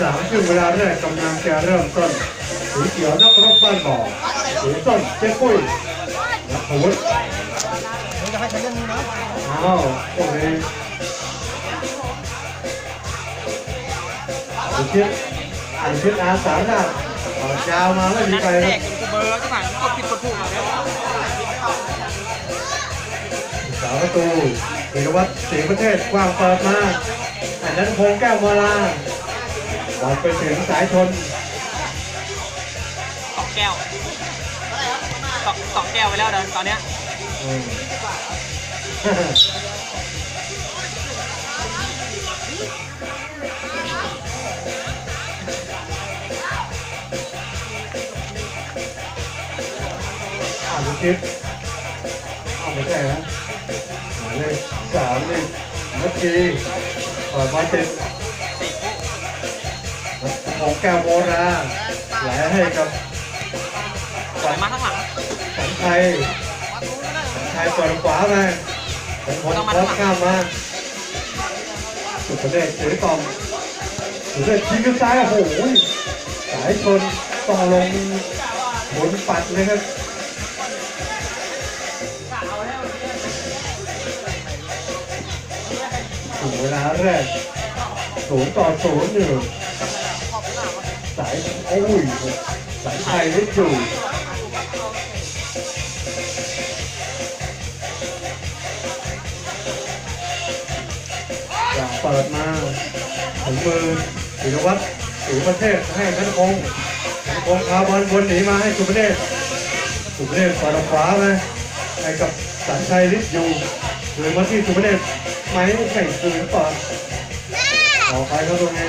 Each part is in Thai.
สามครึ่งเวลาแรกกำลังจะเริ่มต้นสีเขียวนักรบบ้านบ่อสีส้มเจ๊ปุ้ยนักอาวุธมึงจะเรื่องนี้นะอ้าวพวกนี้อันชิดอันชิดอาสาหน้าต่อยาวมาไม่มีใครนะเบอร์แล้วก็หนังกดผิดกดถูมาแล้วสาวประตูธีรวัตรศรีประเทศกว้างเปิดมาอันนั้นพงแก้วมาลา บอลไปถึงสายชนสองแก้วสองสองแก้วไปแล้วเดินตอนเนี้ยอืมอ่านดูคลิปเอาไม่ใช่นะหมายเลขสามนี่นักกีเปิดมาติด ของแก้วโมราณไหลให้กับปล่อยมาข้างหลังสันชัยสันชัยเปิดขวามาเป็นคนโคตรข้ามมาสุดประเดชถือกองสุดประเดชทิ้งขึ้นซ้ายโอ้โหสายชนต้อลงหมุนปัดเลยครับถึงเวลาแรกศูนย์ต่อศูนย์อยู่ สายโอ้ยสายชัยไม่อยู่อย่างเปิดมาถึงมือศิรวัตรศรีประเทศให้นัทพงศ์นัทพงศ์พาบอลวนหนีมาให้สุประเทศสุประเทศเปิดขวาไปให้กับสันชัยฤทธิ์อยู่คืนมาที่สุประเทศไหมแข่งคืนต่อออกไปครับตรงนี้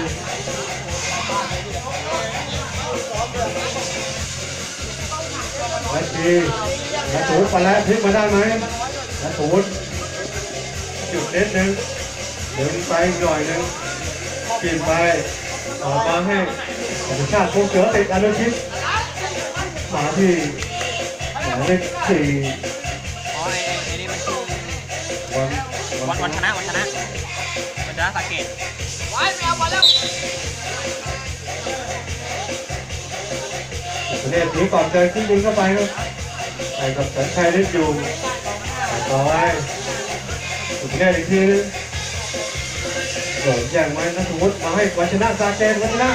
นาทีนาตูดไปแล้วพลิกมาได้ไหมนาตูดจุดเด็ดหนึ่งเดินไปหน่อยหนึงเปลี่ยนไปออกมาให้ธรรมชาติพวกเสือติดอนุชิตมาที่หมายเลขสี่อ๋อไอ้ไอ้นี่มันวันวันวันชนะวันชนะวันชนะสาเกตว้ายไม่เอาบอลแล้วประเทศนี้ก่อนเดินขึ้นยิงเข้าไปครั บใส่กับสัญชัยเล่นอยู่ต่อไปสุดแน่อีกทีนึงโดดแย่งไว้นะสมมติมาให้วัชนะซาเกตวัชนะ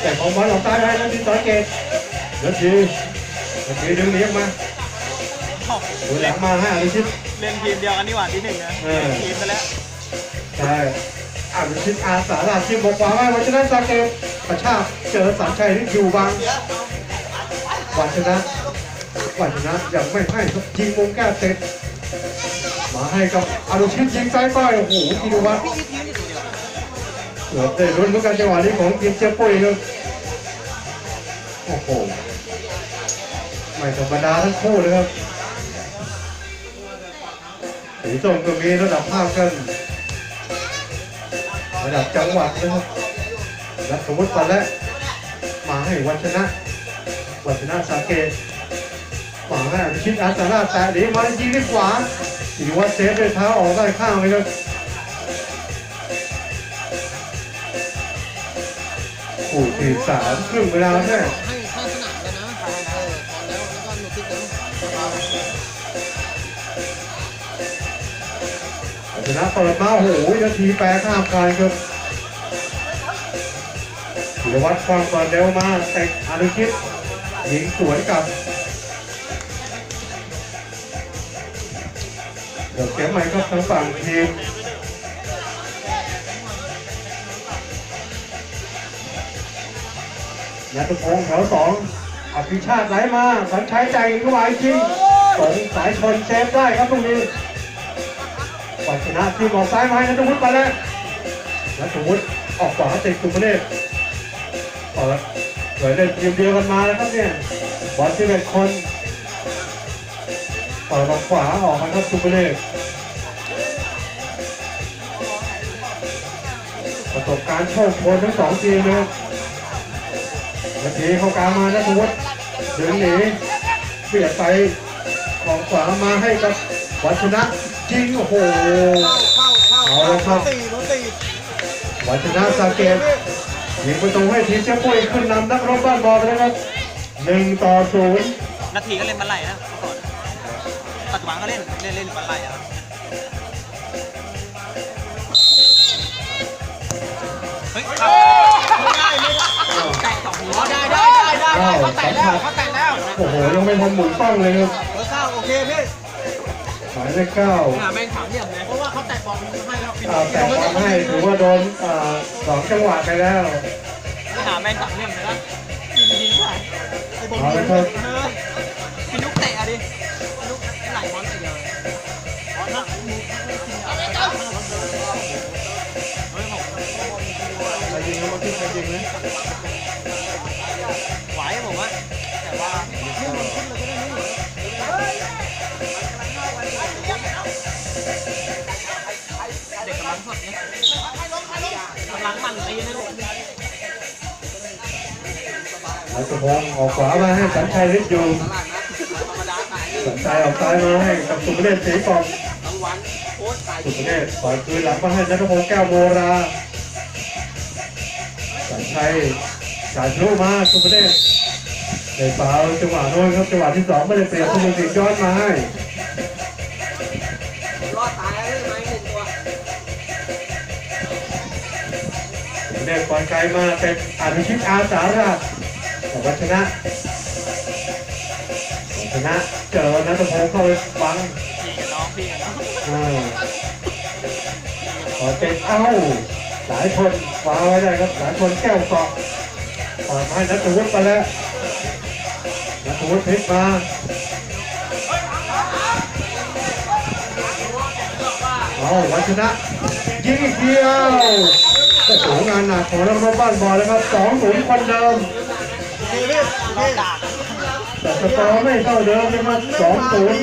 แต่ของบอลออกซ้ายไปนะที่สอนเกตนาทีนาทีดึงเลี้ยงมาโอ้ดูหลังมาให้อนุชิตเล่นทีมเดียวกันนี่หว่าที่หนึ่งนะเออทีมไปแล้วใช่อนุชิตอาสาลาชิมบอกว่าให้วัชนะซาเกตประชาเจอสัญชัยที่อยู่บางวัชนะ วัชนะยังไม่ให้ครับยิงมุมแก้เสร็จมาให้กับอนุชิตยิงซ้ายก้อยโอ้โหทีดูว่าเสุดเดียวเกือบได้ลุ้นเหมือนกันจังหวะนี้ของทีมเจ้าปุ้ยครับโอ้โหไม่ธรรมดาทั้งคู่เลยครับสีส้มก็มีระดับภาพกัน ระดับจังหวัดนะครับและสมมติปันและมาให้วัชนะวัชนะสาเกต มาให้อภิชิตอาสาราแต่ดีมายิงด้วยขวาสิวัฒน์เซฟด้วยเท้าออกได้ข้างเลยครับคู่ที่สามครึ่งเวลาแรกให้ข้างสนามกันนะเออแล้วแล้วก็หนุติดกันวัชนะเปิดมาโอ้โหนาทีแปรข้ามการครับสิริวัฒน์ความเปิดเร็วมาแต่อนุชิตยิงสวนกับ เดี๋ยวเก็บใหม่ก็ทางฝั่งทีมนัทพงศ์แถวสองอภิชาติไหลมาสัญชัยใจายเข้ามาอีกทีสงสายชนเซฟได้ครับตรงนี้ปัชนะทีมออกซ้ายมาให้นัทวุฒิไปแล้วนัทวุฒิออกขวาติดสุพเนศเปิดเปิดเล่นทีมเดียวกันมาแล้วครับเนี่ยบอลที่เป็นคน เปิดออกขวาออกมาครับสุพเนศประสบการณ์โชคโชนทั้งสองทีมนะครับนาทีเข้ากลางมานะทุกดึงหนีเปลี่ยนไปของขวามาให้กับวัชนะจริงโอ้โหเข้าเข้าเอาเลยครับตีรถตีวัชนะสาเกตยิงประตูให้ทีมเจ้าปุ้ยขึ้นนำนักรบบ้านบอลไปแล้วครับหนึ่งต่อศูนย์นาทีก็เล่นบัลไลนะ เล่นเล่นเล่นบัลไลอะเฮ้ยเข้าง่ายเลยแตะสองหัวได้ได้ได้ได้เก้เขาแตะแล้วเขาแตะแล้วโอ้โหยังไม่ทันหมุนต้องเลยครับเบอร์เก้าโอเคพี่หมายเลขเก้าหาแม่งถามเหลี่ยมเลยเพราะว่าเขาแตะบอลให้แล้วอ่าแต่ทำให้ถือว่าโดนอ่าสองจังหวะไปแล้วหาแม่งถามเหลี่ยมเลยนะยิงยิงไปไอ้บอลเอาเลยครับเอ งนะไหวผมว่าแต่ว่าเด็กกำลังสดเนี่ยกำลังมันตีนะลูกรัชพงออกขวามาให้สัญชัยฤทธิ์อยู่ธรรมดายสัญชัยออกซ้ายมาให้กับสุภเดชศรีกองสุภเดชปล่อยคืนหลังมาให้นัทพงศ์แก้วโมรา ชัยจ่ายทะลุมาสุภเดชในฟาวจังหวะโน้นครับจังหวะที่สองไม่ได้เปรียบสุภสิทธิ์ย้อนมาให้รอดตายแล้วไหมหนึ่งตัวสุภเดชปล่อยไกลมาเป็นอนุชิตอาสาราชแต่วัชนะวัชนะเจอนัทพงศ์เข้าไปบังพี่กับน้องพี่กับน้องอ่าขอเป็นเอ้า สายชนฟ้าไว้ได้ครับสายชนแก้วเกาะปล่อยมาให้นัทวุฒิไปแล้วนัทวุฒิพลิกมาเอาวัชนะยิงอีกเดียวโอ้โหงานหนักของนักรบบ้านบอลแล้วครับสองศูนย์คนเดิมแต่สกอร์ไม่เท่าเดิมนะครับสองศูนย์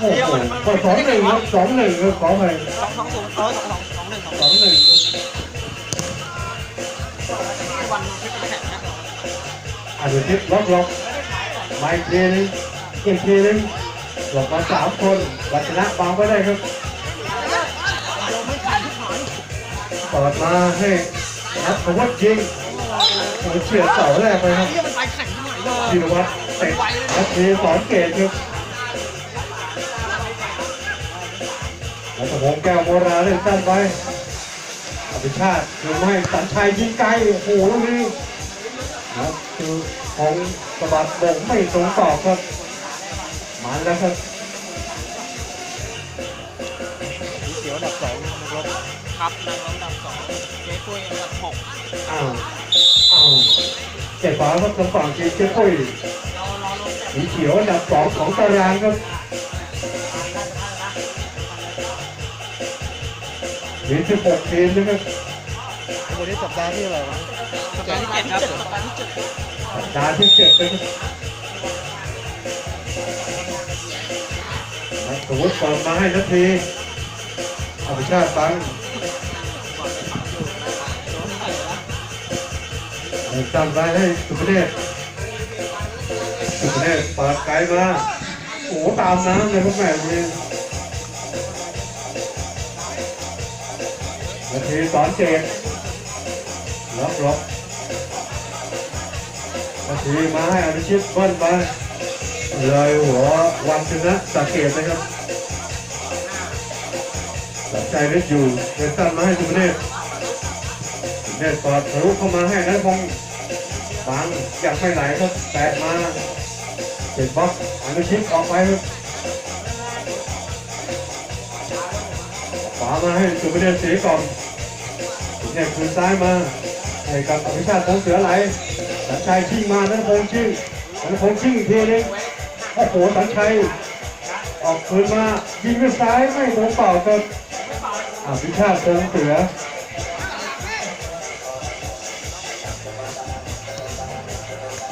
โอ้โหก็สองหนึ่งครับสองหนึ่งครับขอไปสองสองศูนย์เออสองสอง อนุทิตล็อกล็อกไมาอีกทีนึงอีกทีนึงหลบมาสามคนวัชนะบังไปได้ครับเปิดมาให้นัทธวัฒน์ยิงโอ้เฉียดเสาแรกไปครับเฮียมันไปแข่งที่ไหนเลยธีรวัตรเตะนัททีสอนเกตครับแล้วตะพงแก้วโมราเล่นสั้นไปอภิชาติยิงให้สัญชัยยิงไกลโอ้โหลูกนี้นะ คือของสะบัดบงไม่ตรงตอบครับมาแล้วครับเขียวดับสองลบครับนางรองดับสองเจ๊ปุ้ยอันดับหกอ้าวอ้าวเจ็บฝาครับทางฝั่งทีมเจ้าปุ้ยเรารอลงแต่สีเขียวอันดับสองของตารางครับมีสิบหกทีมนะครับ วันนี้สัปดาห์ที่อะไรวะสัปดาห์ที่เจ็ดครับสัปดาห์ที่เจ็ดสัปดาห์ที่เจ็ดนะครับนัทวุฒิเปิดมาให้นาทีอภิชาติบังจำไว้ให้สุภเดชสุภเดชเปิดไกลมาโอ้ตามน้ำเลยพวกแม่เนี่ยนาทีสอนเจด ล็อกล็อกนาทีมาให้อนุชิตเบิ้ลมาเลยหัววันชนะสังเกตนะครับตัดใจเล็กอยู่เดินสั้นมาให้สุเดชสุเดชเปิดทะลุเข้ามาให้นัทพงศ์บังยังไม่ไหลครับแตะมาเจ็ดบล็อกอนุชิตออกไปครับขวามาให้สุภเดชสีก่อนสุเดชคืนซ้ายมา ให้กับอภิชาติพงเสือไหลสัญชัยชิ่งมานันพงษ์ชิ่งนันพงษ์ชิ่งอีกทีนึงโอ้โหสัญชัยออกคืนมายิงด้วยซ้ายไม่ตรงเป่ากับอภิชาติพงเสือ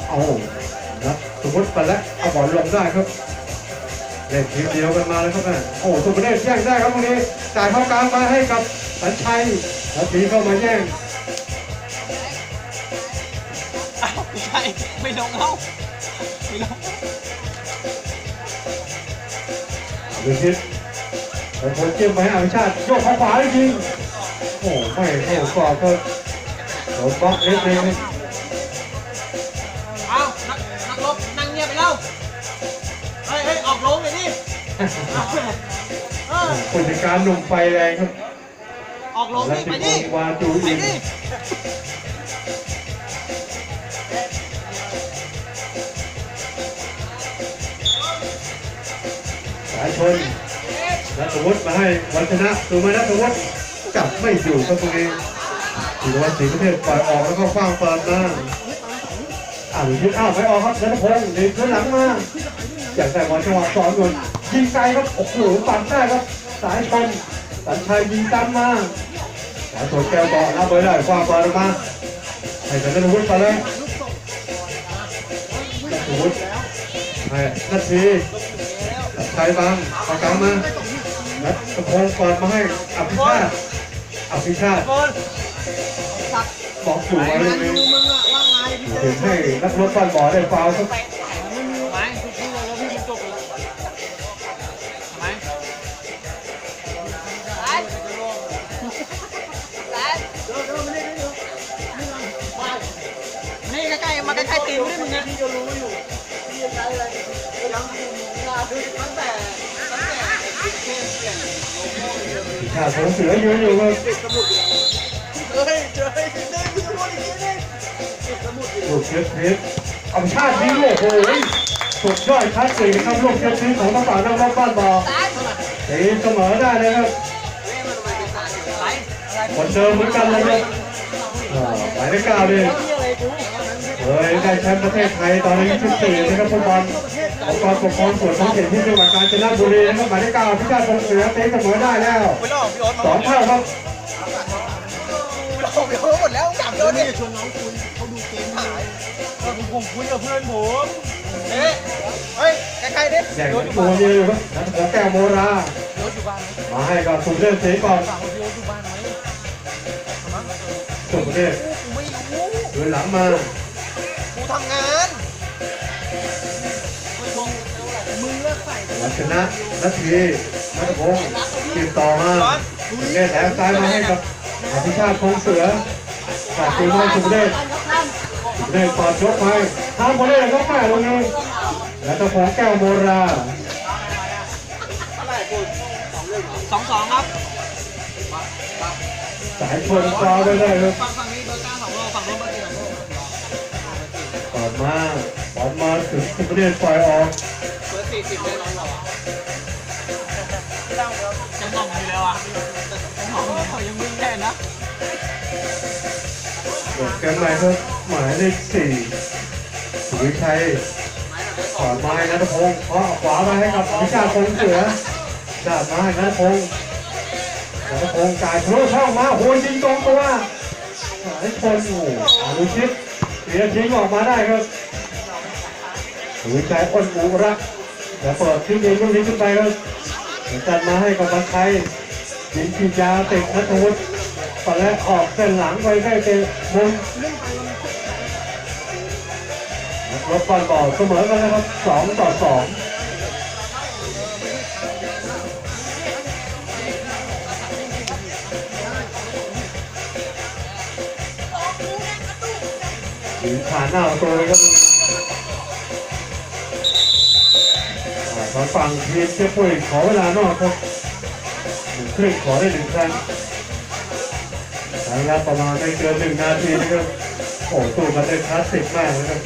เอานะสมมติไปแล้วเอาบอลลงได้ครับเล่นทีมเดียวกันมาแล้วครับแม่โอ้สุภเดชแย่งได้ครับตรงนี้จ่ายเข้ากลางมาให้กับสัญชัยแล้วทีเข้ามาแย่ง ใช่ ไม่ลงเขาไม่ลงดูทิศแล้วคนเจียมไปให้อภิชาติโยกขาขวาจริงโอ้ไม่เข้กรอบครับโดนบล็อกนิดนึงเอานักนักรบนั่งเงียบไปแล้วเฮ้ยเฮ้ยออกลงเลยดิเออผู้จัดการหนุ่มไฟแรงครับออกลงรัดิติไปพดิงศ์วาจูไปอิน สายชนนัทวุฒิมาให้วันชนะดูไหมนัทวุฒิจับไม่อยู่ครับตรงนี้ถือว่าสีประเทศปล่อยออกแล้วก็ฟ้างเปิดมาอ่าหรือยึดอ้าวไม่ออกครับนัทพงศ์ดีขึ้นหลังมาอยากแต่บอลจังหวะสอนด่วนยิงไกลครับโอ้โหปัดได้ครับ สายชนสัญชัยยิงตั้มมาสายชนแก้วต่อรับไว้ได้ฟ้างเปิดมาให้กับนัทวุฒิไปเลยนัทวุฒิให้นาที ใช้บางปากกามาแล้วกระพงเปิดมาให้อภิชาติอภิชาติบอลสักบอกอยู่ไปไว้มัตรงนดูนี้มึงอะว่าไงพี่เจเห็นให้นักรบบ้านบ่อได้ฟาวล์ครับไปทุก งาดูตั้งแต่ตั้งแต่เกมเปลี่ยติของเสือยืนอยู่ครับเฮ้ยเจอเฮ้ยเด้พี่จะพูดอีกทีนึงลูกเชียร์พีชอภิชาติยิงโอ้โหสุดยอดคลาสสิกนะครับลูกเชียร์พีชของทั้งฝั่งนักรบบ้านบ่อตีเสมอได้เลยครับไรคนเดิมเหมือนกันเลยครับอ่าหมายเลขเก้าเลยเฮ้ยได้แชมป์ประเทศไทยตอนอายุ14นะครับฟุตบอล องค์กรปกครองส่วนท้องถิ่นที่จังหวัดกาญจนบุรีนะครับหมายเลขเก้าพิชาติคงเสือเตีเสมอได้แล้วไม่หลอกพี่โอ๊ตสองเท่าครับไม่หลอกพี่โอ๊ตหมดแล้วกลับเลยชวนน้องคุยเขาดูเกมหายผมคุยกับเพื่อนผมเฮ้ยเฮ้ยใกล้ๆดิแย่งตัวเมียอยู่ครับนัทของแก้วโมรามาให้กับสุเทพศรีก่อนฝากพี่อ๊ตอยู่บ้านไหมสุเทพกูไม่รู้เดินหลังมา ชนะนาทีนัทพงศ์ติดต่อมาเล่นแหลมซ้ายมาให้กับอภิชาติคงเสือจากทีมงานสุเทพสุเทพปอดยกไปทำคนเล่นก็แม่ลงนี้แล้วเจ้าของแก้วโมราสองสองครับสายชนฟาวไปได้ครับฝั่งฝั่งนี้เบอร์เก้าสองโลฝั่งโน้นเบอร์สี่สองโลก่อนมาบอลมาถึงสุเทพปล่อยออกเบอร์ สี่สิบได้ร้อยหรอจะมองอยู่แล้วอะจะมองอยู่แล้วยังวิ่งแค่นะเปิดกันใหม่ครับหมายเลขสี่สุวิชัยก่อนมาให้นัทพงศ์เคาะขวามาให้กับวิชาคงเสือดาบมาให้นัทพงศ์นัทพงศ์จ่ายทะลุช่องมาโหยิงตรงตัวหมายชนโอ้อนุชิตเสียทิ้งออกมาได้ครับสุวิชัยอ้นหมูรัก แล้วเปิดทิ้งยิงลูกนี้ขึ้นไปครับเหมือนกันมาให้กับบัญชัยยิงขีดยาวติดนัทวุฒิตอนแรกออกเส้นหลังไปใกล้เตะมุมรถบอลบอลเสมอกันนะครับสองต่อสองถึงขาหน้าประตัวเลยครับ อ่าทางฝั่งทีมเจ้าปุ้ยขอเวลานอกครับหนึ่งครึ่งขอได้หนึ่งครั้งใช้เวลาประมาณไม่เกินหนึ่งนาทีนะครับโอ้สู้กันได้คลาสสิกมากนะครับ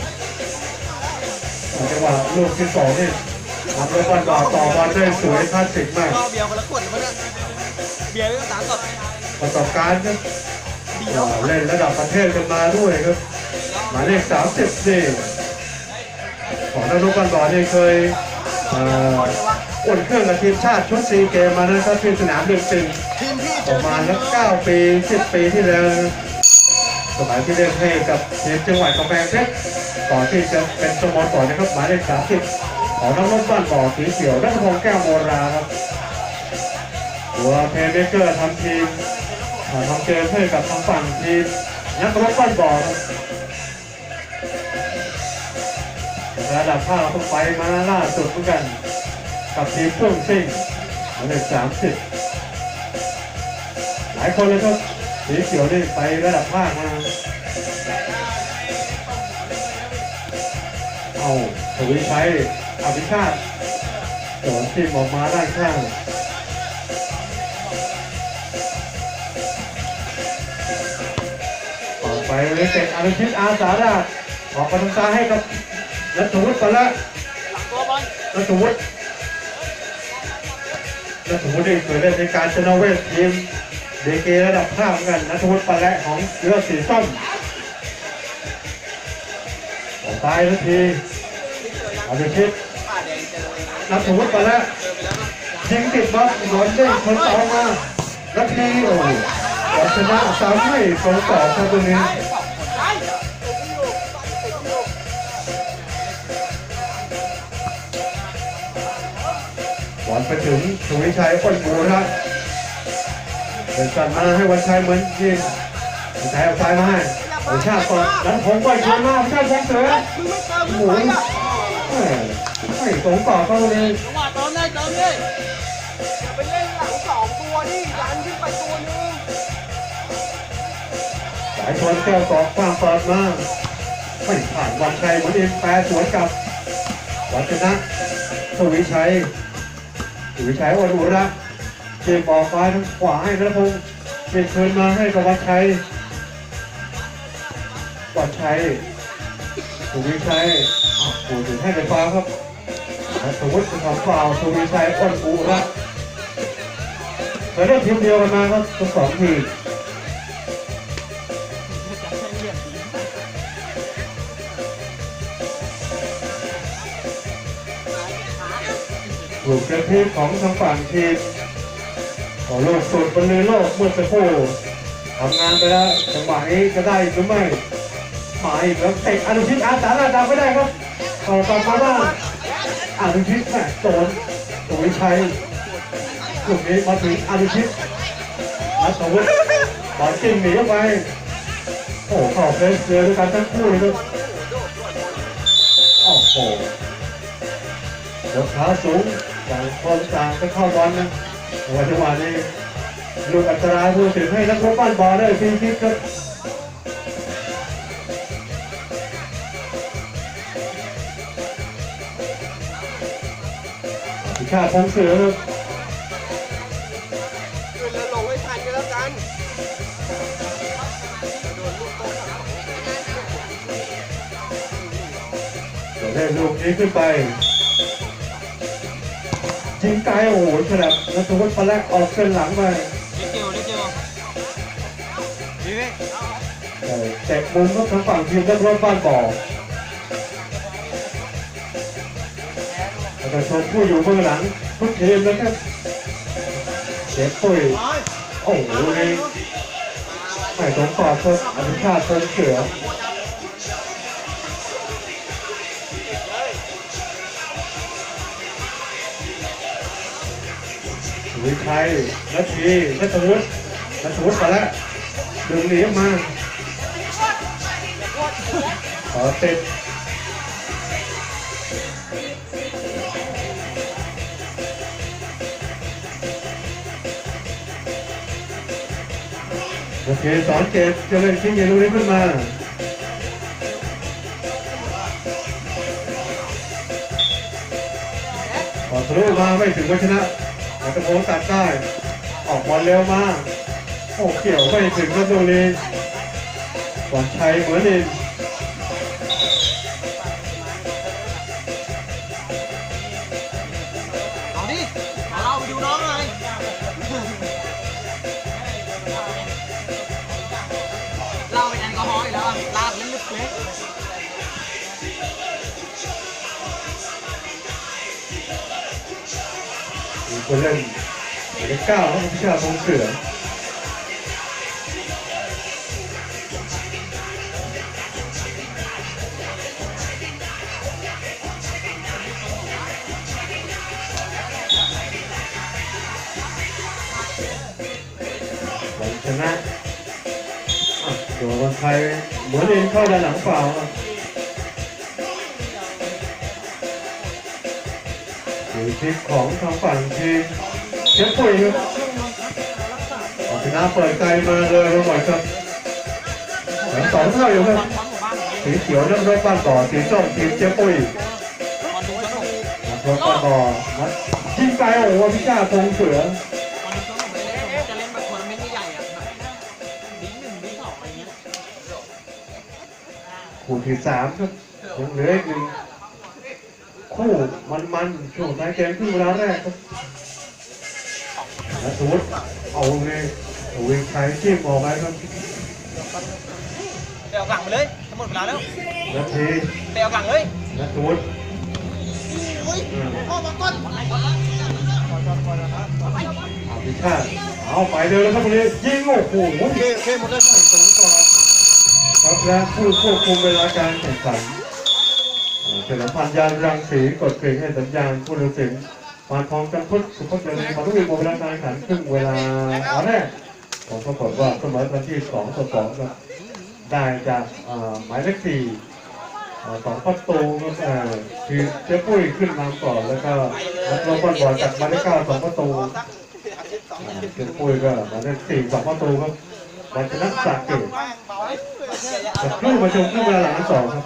จังหวะลูกที่สองนี่ทำด้วยบอลต่อต่อบอลได้สวยคลาสสิกมากก็เบียร์คนละขวดหรือเปล่าเบียร์เรื่องสามสดประสบการณ์ครับเล่นระดับประเทศกันมาด้วยครับ หมายเลขสามสิบนี่ของนักรุกบอลบอลนี่เคยเอ่ออุ่นเครื่องกับทีมชาติชุดซีเกมมานะครับที่สนามเดือนจริงทีมพี่เจประอมาณสักเก้าปีสิบปีที่แล้วนะสมัยที่เล่นให้กับทีมจังหวัดกำแพงเพชรก่อนที่จะเป็นสโมสรนะครับหมายเลขสามสิบของน้องรถบ้านบ่อสีเขียวนัทพงษ์แก้วโมราครับตัวเพลย์เมเกอร์ทำทีมอ่าทำเกมให้กับทางฝั่งทีมนักรบบ้านบ่อครับ ระดับภาคเพิ่งไปมาล่าสุดเหมือนกัน กับทีมพุ่งชิงหมายเลขสามสิบหลายคนเลยครับสีเขียวนี่ไประดับภาคมาเอาถวิชัยอภิชาติสอนทีมออกมาด้านข้างต่อไปเลยเป็นอนุชิตอาสาดาออกกระตูซ้ายให้กับ นัทวุฒิก่อนละหลังตัวบอลนัทวุฒินัทวุฒินี่เคยเล่นในการชนะเวททีมเดเกระดับภาพเหมือนกันนัทวุฒิปะและของเรือสีส้มต่อตายทันทีอนุชิตป่าแดงเจอนัทวุฒิปะและเจอไปแล้วนะยิงติดบล็อกหนอนเด้งคนต่อมานาทีโอ้โหเอาชนะสามไม่สองต่อครับตรงนี้ ไปถึงสุวิชัยอ้นหมูครับเดินกันมาให้วันชัยเหมือนยิงวันชัยเอาซ้ายมาให้วันชาติก่อนนั้นผมก็ชวนมาวันชาติพงเสือมึงเติมหมึมูไอะแม่สงต่อครับตรงนี้จังหวะเติมได้เติมดิอย่าไปเล่นหลังสองตัวดิยันขึ้นไปตัวนึงสายชนแก้วตอกฟ้างเปิดมาไม่ผ่านวันชัยเหมือนอินแปรสวนกับวัชนะสวิชัย ถือใช้วันอุระเกมออกซ้ายทั้งขวาให้นรพงศ์เปลี่ยนคืนมาให้กับวัชชัยวัชชัยสุวิชัยอะปูถึงให้ไฟฟ้าครับสมมติของฝ่าวสวิชัยอ้นอุระแต่ได้ทีมเดียวกันมาครับทั้งสองทีม ลูกกระพีของทางฝั่งทีมของโลกสุดบนเรือโลกเมื่อสักครู่ทำงานไปแล้วจังหวะนี้จะได้หรือไม่หมายแล้วเตะอนุชิตอาสาลาดาวไม่ได้ครับต่อกลับมาบ้างอนุชิตแม่โดนสุวิชัยลูกนี้มาถึงอนุชิตนัทวุฒิบอลจิ้งหนีออกไปโอ้โหเข้าเฟสเรือด้วยกันทั้งคู่เลยครับโอ้โหยกขาสูง ต่างคนต่างไปเข้าบอลนะวันจังหวะนี้ลูกอัตราผู้ถึงให้นักรบบ้านบอลได้ฟรีคิกครับพิชาติพงเสือครับขึ้นแล้วลงให้ทันกันแล้วกันโดนลูกโต๊ะครับเดี๋ยวได้ลูกนี้ขึ้นไป ยิงไกลโอ้โหขนาดนัทวุฒิปลาแรกออกเส้นหลังไปเล็กเดียวเล็กเดียวนี่นี่เออแตะมุมก็ทางฝั่งทีมนักรบบ้านบ่อประชาชนผู้อยู่เบื้องหลังทุกทีมนะครับเด็กปุ้ยโอ้โหนี่ไม่สมปองครับอนุชาติเชิญเสือ วิชัยนัททีนัทวุฒินัทวุฒิไปแล้วดึงหนีออกมาขอติดโอเคสอนเกมจะเล่นทิ้งอย่างนี้ขึ้นมาขอทะลุมาไม่ถึงวัชนะ แต่ตะโพสตัดได้ ออกบอลเร็วมาก โอ้เกี่ยวไม่ถึงครับตรงนี้บอลชัยเหมือนเดิม มีคนเล่นหมายเลขเก้าครับพิชาพงเสือผลชนะอะตัวคนไทยเหมือนเองเข้าด้านหลังเปล่า ครับอยู่ทีมของทางฝั่งทีมเชฟปุยครับเอาชนะเปิดไกลมาเลยมาหมดครับเหลือสองเท่าอยู่ครับๆความหมู่บ้านของเองสีเขียวน้ำรถบ้านบ่อสีส้มทีมเจ๊ปุ้ยบอลดูสนุกนักรถบ้านบ่อนัดยิงไกลโอ้โหพิจ้าทรงเสือบอลดูสนุกเลยผมจะเล่นแบบทัวร์นาเมนต์ใหญ่ๆอะแบบดีหนึ่งดีสองอะไรเงี้ยคู่ที่สามครับยังเหลืออีกหนึ่ง คู่มันๆช่วงท้ายเกมครึ่งเวลาแรกครับนัทวุฒิเอาเลยวิ่งใช้จิ้มออกไปครับเดี๋ยวหลังไปเลยทั้งหมดเวลาแล้วนาทีเดี๋ยวหลังเลยนัทวุฒิอุ้ยอืมพ่อมาก้นอภิชาติเอาไปเดินแล้วครับตรงนี้ยิงโอ้โหโอเคโอเคหมดเลยไม่ตรงก่อนครับและผู้ควบคุมเวลาการแข่งขัน เอ่อเป็นพันยานรังสีกดกริ่งให้สัญญาณผู้ตัดสินปานทองจันพุทธสุพจน์เจริญมาทุกวีหมดเวลาการแข่งขันครึ่งเวลาเอาแรกผมปรากฏว่าเสมอกันที่สองต่อสองครับได้จากหมายเลขสี่สองประตูก็เอ่อคือเจ๊ปุ้ยขึ้นนำก่อนแล้วก็นักลงบอลบอลจากหมายเลขเก้าสองประตูเจ๊ปุ้ยก็หมายเลขสี่สองประตูครับวันชนะสากเกตจะครู่มาชมครู่เวลาหลังสองครับ